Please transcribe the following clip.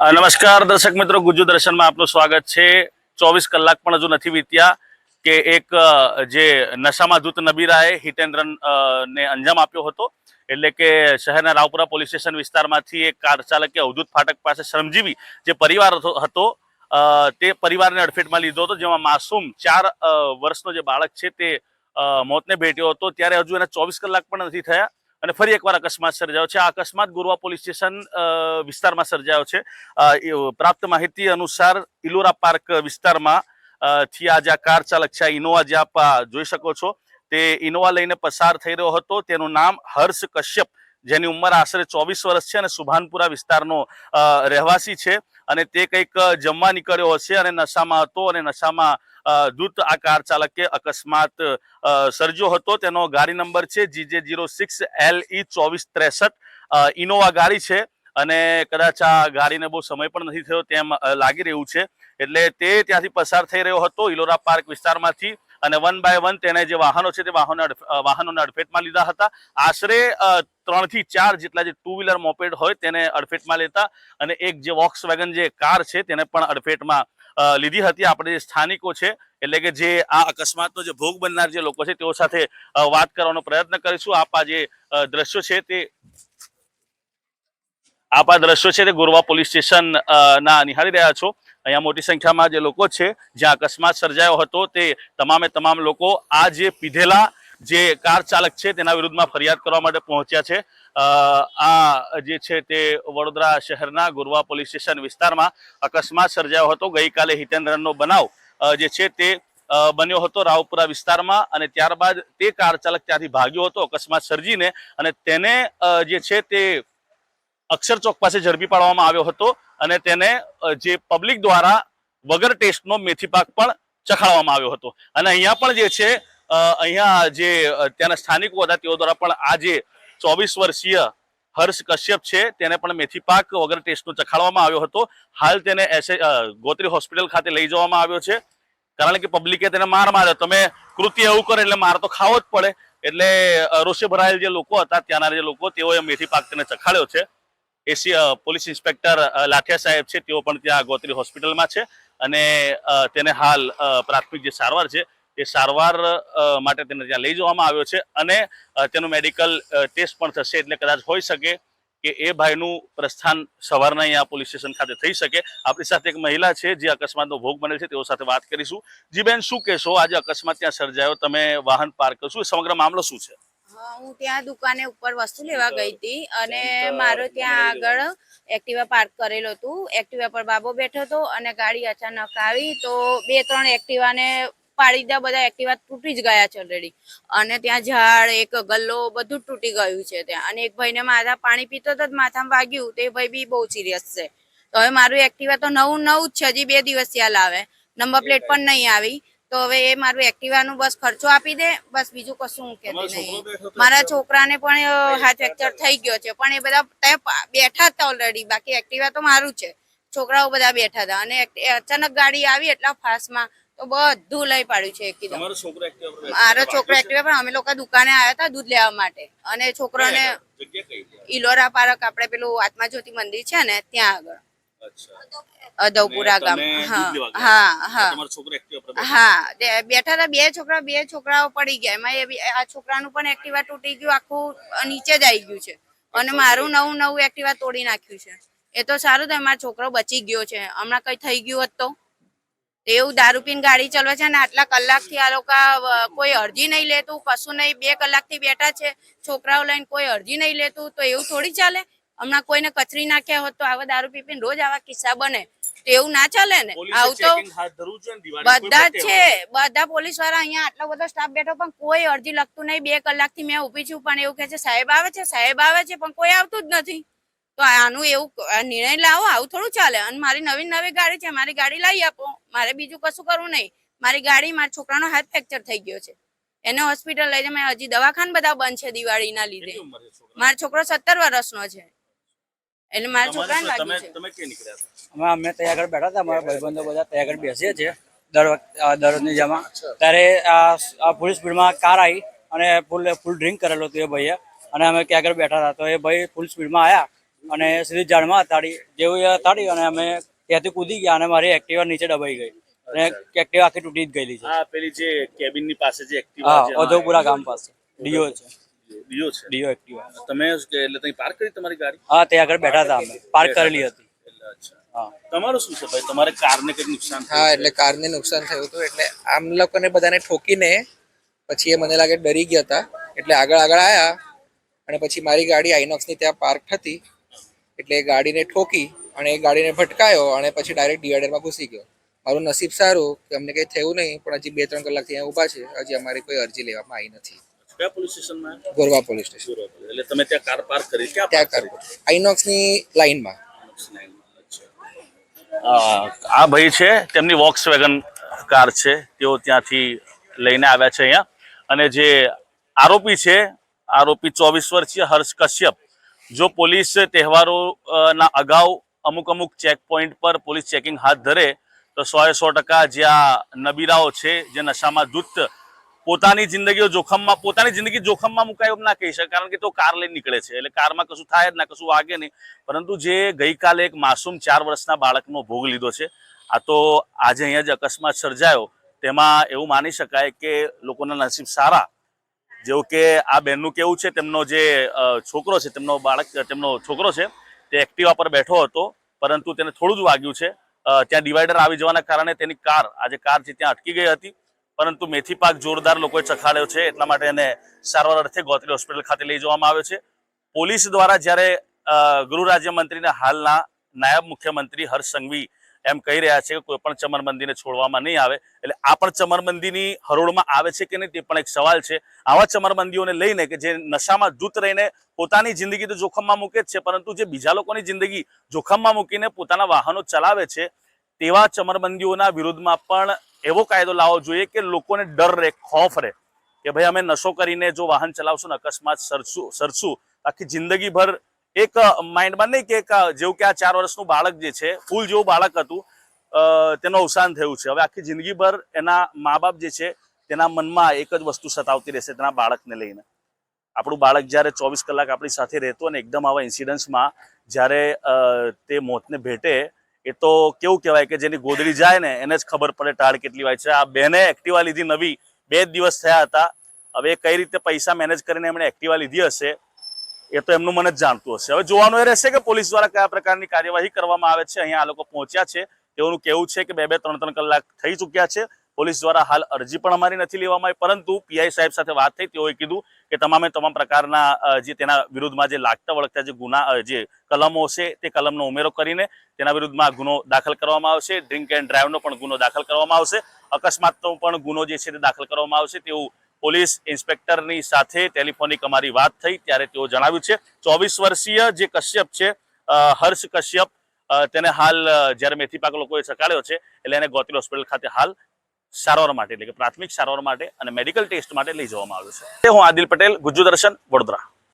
નમસ્કાર દર્શક મિત્રો, ગુજુ દર્શનમાં આપનું સ્વાગત છે. ચોવીસ કલાક પણ હજુ નથી વીત્યા કે એક જે નશામાં ધૂત નબીરાએ હિતેન્દ્રન ને અંજામ આપ્યો હતો. એટલે કે શહેરના રાવપુરા પોલીસ સ્ટેશન વિસ્તારમાંથી એક કાર ચાલકે અવધૂત ફાટક પાસે શ્રમજીવી જે પરિવાર હતો તે પરિવારને અડફેટમાં લીધો હતો, જેમાં માસૂમ ચાર વર્ષનો જે બાળક છે તે મોતને ભેટ્યો હતો. ત્યારે હજુ એના ચોવીસ કલાક પણ નથી થયા. અને ફરી એકવાર અકસ્માત સર્જાયો છે. આ અકસ્માત ગોરવા પોલીસ સ્ટેશન વિસ્તારમાં સર્જાયો છે. પ્રાપ્ત માહિતી અનુસાર ઇલોરા પાર્ક વિસ્તારમાં થી આ જે કાર ચાલક છે, આ ઇનોવા જે આપ જોઈ શકો છો. તે ઇનોવા લઈને પસાર થઈ રહ્યો હતો. તેનું નામ હર્ષ કશ્યપ જેની ઉંમર આશરે ચોવીસ વર્ષ છે અને સુભાનપુરા વિસ્તારનો રહેવાસી છે. અને તે કંઈક જમવા નીકળ્યો હશે અને નશામાં હતો અને નશામાં દૂત આ કાર ચાલકે અકસ્માત સર્જ્યો હતો. તેનો ગાડી નંબર છે GJ zero six L E ચોવીસ ત્રેસઠ. ઇનોવા ગાડી છે અને કદાચ આ ગાડીને બહુ સમય પણ નથી થયો તેમ લાગી રહ્યું છે. એટલે તે ત્યાંથી પસાર થઈ રહ્યો હતો ઇલોરા પાર્ક વિસ્તારમાંથી. અને વન બાય વન તેને જે વાહનો છે તે વાહનો વાહનોને અડફેટમાં લીધા હતા. આશરે ત્રણથી ચાર જેટલા જે ટુ વ્હીલર મોપેડ હોય તેને અડફેટમાં લેતા અને એક જે વોક્સ જે કાર છે તેને પણ અડફેટમાં લીધી હતી. આપણે જે સ્થાનિકો છે, એટલે કે જે આ અકસ્માતનો જે ભોગ બનનાર જે લોકો છે તેઓ સાથે વાત કરવાનો પ્રયત્ન કરીશું. આપ આ જે દ્રશ્યો છે તે આપ આ દ્રશ્યો છે તે ગોરવા પોલીસ સ્ટેશન ના નિહાળી રહ્યા છો. અહીંયા મોટી સંખ્યામાં જે લોકો છે, જ્યાં અકસ્માત સર્જાયો હતો, તે તમામે તમામ લોકો આ જે પીધેલા જે કાર ચાલક છે, તેના વિરુદ્ધમાં ફરિયાદ કરવા માટે પહોંચ્યા છે. આ જે છે તે વડોદરા શહેરના ગોરવા પોલીસ સ્ટેશન વિસ્તારમાં અકસ્માત સર્જાયો હતો. ગઈકાલે હિતેન્દ્રનો બનાવ જે છે તે બન્યો હતો રાવપુરા વિસ્તારમાં અને ત્યારબાદ તે કાર ચાલક ત્યાંથી ભાગ્યો હતો, અકસ્માત સર્જીને અને તેને જે છે તે અક્ષર ચોક પાસે ઝડપી પાડવામાં આવ્યો હતો અને તેને જે પબ્લિક દ્વારા વગર ટેસ્ટનો મેથી પાક પણ ચખાડવામાં આવ્યો હતો. અને અહીંયા પણ જે છે અહીંયા જે ત્યાંના સ્થાનિકો હતા, તેઓ દ્વારા પણ આ જે ચોવીસ વર્ષીય હર્ષ કશ્યપ છે, તેને પણ મેથી પાક વગર ટેસ્ટનો ચખાડવામાં આવ્યો હતો. હાલ તેને એસે ગોત્રી હોસ્પિટલ ખાતે લઈ જવામાં આવ્યો છે. કારણ કે પબ્લિકે તેને માર માર્યો. તમે કૃત્ય એવું કરે એટલે માર તો ખાવો જ પડે. એટલે રોષે ભરાયેલ જે લોકો હતા, ત્યાંના જે લોકો, તેઓએ મેથી પાક તેને ચખાડ્યો છે. એસી પોલીસ ઇન્સ્પેક્ટર લાઠિયા સાહેબ છે, તેઓ પણ ત્યાં ગોત્રી હોસ્પિટલમાં છે અને તેને હાલ પ્રાથમિક જે સારવાર છે એ સારવાર માટે તેને ત્યાં લઈ જવામાં આવ્યો છે અને તેનું મેડિકલ ટેસ્ટ પણ થશે એટલે કદાચ હોઈ શકે કે એ ભાઈનું પ્રસ્થાન સવારના અહીંયા પોલીસ સ્ટેશન ખાતે થઈ શકે. આપણી સાથે એક મહિલા છે જે અકસ્માતનો ભોગ બનેલ છે, તેઓ સાથે વાત કરીશું. જી બેન શું કહેશો? આજે અકસ્માત ત્યાં સર્જાયો, તમે વાહન પાર્ક કરશું? સમગ્ર મામલો શું છે? હા, ત્યાં દુકાને ઉપર વસ્તુ લેવા ગઈ હતી અને મારો ત્યાં આગળ એક્ટિવા પાર્ક કરેલો હતું. એક્ટિવા પર બાબો બેઠો હતો અને ગાડી અચાનક આવી તો બે ત્રણ એક્ટિવાને પાડી દીધા બધા એક્ટિવા તૂટી જ ગયા છે ઓલરેડી અને ત્યાં ઝાડ એક ગલ્લો બધું જ તૂટી ગયું છે ત્યાં. અને એક ભાઈને માથા પાણી પીતો હતો જ માથામાં વાગ્યું. તે ભાઈ બી બહુ સિરિયસ છે. તો હવે મારું એક્ટિવા તો નવું નવું જ છે. હજી બે દિવસ ત્યાં લાવે નંબર પ્લેટ પણ નહીં આવી. તો હવે એ મારું એક્ટિવાનું બસ ખર્ચો આપી દે બસ બીજું કશું હું કહેતી નહીં. મારા છોકરાને પણ હાથ ફ્રેક્ચર થઈ ગયો છે પણ એ બધા બેઠા હતા ઓલરેડી બાકી એક્ટિવા તો મારું છે. છોકરાઓ બધા બેઠા હતા અને અચાનક ગાડી આવી એટલા ફાસ્ટમાં તો બધું લઈ પાડ્યું છે એકદમ મારો છોકરો એક્ટિવા પણ અમે લોકો દુકાને આવ્યા હતા દૂધ લેવા માટે. અને? છોકરાને? ઇલોરા પાર્ક આપણે પેલું આત્મા જ્યોતિ મંદિર છે ને ત્યાં આગળ. અદવપુરા ગામ. હા હા હા. હા બેઠા હતા બે છોકરા બે છોકરાઓ પડી ગયા. એમાં આ છોકરાનું પણ એક્ટિવા તૂટી ગયું આખું નીચે જ આવી ગયું છે. અને મારું નવું નવું એક્ટિવા તોડી નાખ્યું છે. એ તો સારું થાય મારો છોકરો બચી ગયો છે. હમણાં કઈ થઈ ગયું હોત તો? એવું દારૂ પીને ગાડી ચલાવે છે ને આટલા કલાકથી આ લોકો કોઈ અરજી નહીં લેતું કશું નહીં બે કલાકથી બેઠા છે છોકરાઓ લઈને કોઈ અરજી નહીં લેતું તો એવું થોડી ચાલે? હમણાં કોઈને કચરી નાખ્યા હોત તો આવા દારૂ પીપી રોજ આવા કિસ્સા બને. એવું ના ચાલે ને. આવું તો બધા છે. બધા પોલીસવાળા અહીંયા આટલો બધો સ્ટાફ બેઠો પણ કોઈ અરજી લખતું નહીં. બે કલાકથી મેં ઊભી છું પણ એવું કે છે સાહેબ આવે છે સાહેબ આવે છે પણ કોઈ આવતું જ નથી. તો આનું એવું નિર્ણય લાવો આવું થોડું ચાલે. અને મારી નવી નવી ગાડી છે મારી ગાડી લાવી આપો. મારે બીજું કશું કરવું નહીં. મારી ગાડી મારા છોકરાનો હાથ ફ્રેક્ચર થઈ ગયો છે. એને હોસ્પિટલ લઈ જાય મેં હજી દવાખાન બધા બંધ છે દિવાળીના લીધે? મારો છોકરો સત્તર વર્ષનો છે. એટલે મારા છોકરાને લાગ્યું છે. તમે કે નીકળ્યા હતા? અમે અમે ત્યાં આગળ બેઠા હતા અમારા ભાઈબંધો બધા ત્યાં આગળ બેસીએ છીએ દર વખત દરરોજની જેમાં. ત્યારે આ સ્પીડમાં કાર આવી અને ફૂલ ફૂલ ડ્રિંક કરેલો હતો એ ભાઈએ. અને અમે ત્યાં આગળ બેઠા હતા. તો એ ભાઈ ફૂલ સ્પીડમાં આવ્યા અને સીધી ઝાડમાં અથાડી જેવું એ અથાડી અને અમે ત્યાંથી કૂદી ગયા અને મારી એક્ટિવા નીચે દબાઈ ગઈ. અને એક્ટિવા આખી તૂટી જ ગયેલી છે. પેલી જે કેબિનની પાસે જે એક્ટિવા હા છે ઓધવપુરા ગામ પાસે. ડીઓ છે. ડીઓ છે? Dio Activa. તમે એટલે ત્યાં પાર્ક કરી તમારી ગાડી? હા ત્યાં આગળ બેઠા હતા અમે. પાર્ક કરેલી હતી. હા. તમારું શું છે ભાઈ? તમારે કારને કંઈક નુકસાન હા એટલે કારને નુકસાન થયું હતું. એટલે આમ લોકોને બધાને ઠોકીને પછી એ મને લાગે ડરી ગયા હતા. એટલે આગળ આગળ આવ્યા અને પછી મારી ગાડી આઈનોક્સની ત્યાં પાર્ક હતી એટલે એ ગાડીને ઠોકી અને એ ગાડીને ભટકાયો અને પછી ડાયરેક્ટ ડિવાઈડરમાં ઘૂસી ગયો. મારું નસીબ સારું કે અમને કંઈ થયું નહીં પણ હજી બે ત્રણ કલાકથી અહીંયા ઊભા છે. હજી અમારી કોઈ અરજી લેવામાં આવી નથી. કયા પોલીસ સ્ટેશનમાં? Gorwa police station. એટલે તમે ત્યાં કાર પાર્ક કરી ક્યાં ત્યાં કાર આઈનોક્સની લાઈનમાં. આ ભાઈ છે તેમની વોક્સ વેગન કાર છે. તેઓ ત્યાંથી લઈને આવ્યા છે અહીંયા. અને જે આરોપી છે આરોપી ચોવીસ વર્ષીય હર્ષ કશ્યપ જો પોલીસ તહેવારોના અગાઉ અમુક અમુક ચેક પોઈન્ટ પર પોલીસ ચેકિંગ હાથ ધરે તો સો એ સો ટકા જ્યાં નબીરાઓ છે જે નશામાં ધૂત પોતાની જિંદગીઓ જોખમમાં પોતાની જિંદગી જોખમમાં મુકાય એમ ના કહી શકે કારણ કે તો કાર લઈને નીકળે છે. એટલે કારમાં કશું થાય જ ના, કશું વાગે નહીં. પરંતુ જે ગઈકાલે એક માસૂમ ચાર વર્ષના બાળકનો ભોગ લીધો છે, આ તો આજે અહીંયા જે અકસ્માત સર્જાયો. તેમાં એવું માની શકાય કે લોકોના નસીબ સારા. જેવું કે આ બહેનનું કેવું છે, તેમનો જે છોકરો છે, તેમનો બાળક, તેમનો છોકરો છે, તે એક્ટિવા પર બેઠો હતો, પરંતુ તેને થોડું જ વાગ્યું છે. ત્યાં ડિવાઈડર આવી જવાના કારણે તેની કાર, આજે કાર છે, ત્યાં અટકી ગઈ હતી. પરંતુ મેથી પાક જોરદાર લોકોએ ચખાડ્યો છે, એટલા માટે એને સારવાર અર્થે ગોત્રી હોસ્પિટલ ખાતે લઈ જવામાં આવ્યો છે. પોલીસ દ્વારા જ્યારે ગૃહ રાજ્યમંત્રીના હાલના નાયબ મુખ્યમંત્રી હર્ષ સંઘવી એમ કહી રહ્યા છે કે કોઈ પણ ચમરબંધીને છોડવામાં નહીં આવે, એટલે આ પણ ચમરબંધીની હરોળમાં આવે છે કે નહીં તે પણ એક સવાલ છે. આવા ચમરબંધીઓને લઈને કે જે નશામાં જૂત રહીને પોતાની જિંદગી તો જોખમમાં મૂકે જ છે, પરંતુ જે બીજા લોકોની જિંદગી જોખમમાં મૂકીને પોતાના વાહનો ચલાવે છે, તેવા ચમરબંધીઓના વિરુદ્ધમાં પણ એવો કાયદો લાવવો જોઈએ કે લોકોને ડર રહે, ખોફ રહે કે ભાઈ અમે નશો કરીને જો વાહન ચલાવશું ને અકસ્માત સરશું સરશું આખી જિંદગીભર એક માઇન્ડમાં નહીં કે એક જેવું કે આ ચાર વર્ષનું બાળક જે છે, ફૂલ જેવું બાળક હતું તેનું અવસાન થયું છે. હવે આખી જિંદગીભર એના મા બાપ જે છે, તેના મનમાં એક જ વસ્તુ સતાવતી રહેશે, તેના બાળકને લઈને. આપણું બાળક જ્યારે ચોવીસ કલાક આપણી સાથે રહેતું અને એકદમ આવા ઇન્સિડન્ટ્સમાં જ્યારે તે મોતને ભેટે એ તો કેવું કહેવાય કે જેની ગોદડી જાય ને, એને જ ખબર પડે ટાળ કેટલી હોય છે. આ બેને એક્ટિવા લીધી નવી, બે દિવસ થયા હતા. હવે કઈ રીતે પૈસા મેનેજ કરીને એમણે એક્ટિવા લીધી હશે, એ તો એમનું મને જ જાણતું હશે. હવે જોવાનું એ રહેશે કે પોલીસ દ્વારા કયા પ્રકારની કાર્યવાહી કરવામાં આવે છે, અહીંયા આ લોકો પહોંચ્યા છે. તેઓનું કેવું છે કે બે બે, ત્રણ ત્રણ કલાક થઈ ચૂક્યા છે. પોલીસ દ્વારા હાલ અરજી પણ અમારી નથી લેવામાં આવી, પરંતુ પીઆઈ સાહેબ સાથે વાત થઈ, તેઓએ કીધું કે તમામે તમામ પ્રકારના જે તેના વિરુદ્ધમાં જે લાગતા વળગતા જે ગુના જે કલમો છે, તે કલમનો ઉમેરો કરીને તેના વિરુદ્ધમાં ગુનો દાખલ કરવામાં આવશે, ડ્રિંક એન્ડ ડ્રાઈવનો પણ ગુનો દાખલ કરવામાં આવશે, અકસ્માતનો પણ ગુનો જે છે તે દાખલ કરવામાં આવશે, તેવું પોલીસ ઇન્સ્પેક્ટરની સાથે ટેલિફોનિક અમારી વાત થઈ, ત્યારે તેઓ જણાવ્યું છે, ચોવીસ વર્ષીય જે કશ્યપ છે હર્ષ કશ્યપ તેને હાલ જ્યારે મેથી પાક લોકોએ ચકાડ્યો છે, એટલે એને ગોત્રી હોસ્પિટલ ખાતે હાલ સારવાર માટે, એટલે કે પ્રાથમિક સારવાર માટે અને મેડિકલ ટેસ્ટ માટે લઈ જવામાં આવ્યો છે. હું આદિલ પટેલ, ગુજ્જુ દર્શન, વડોદરા.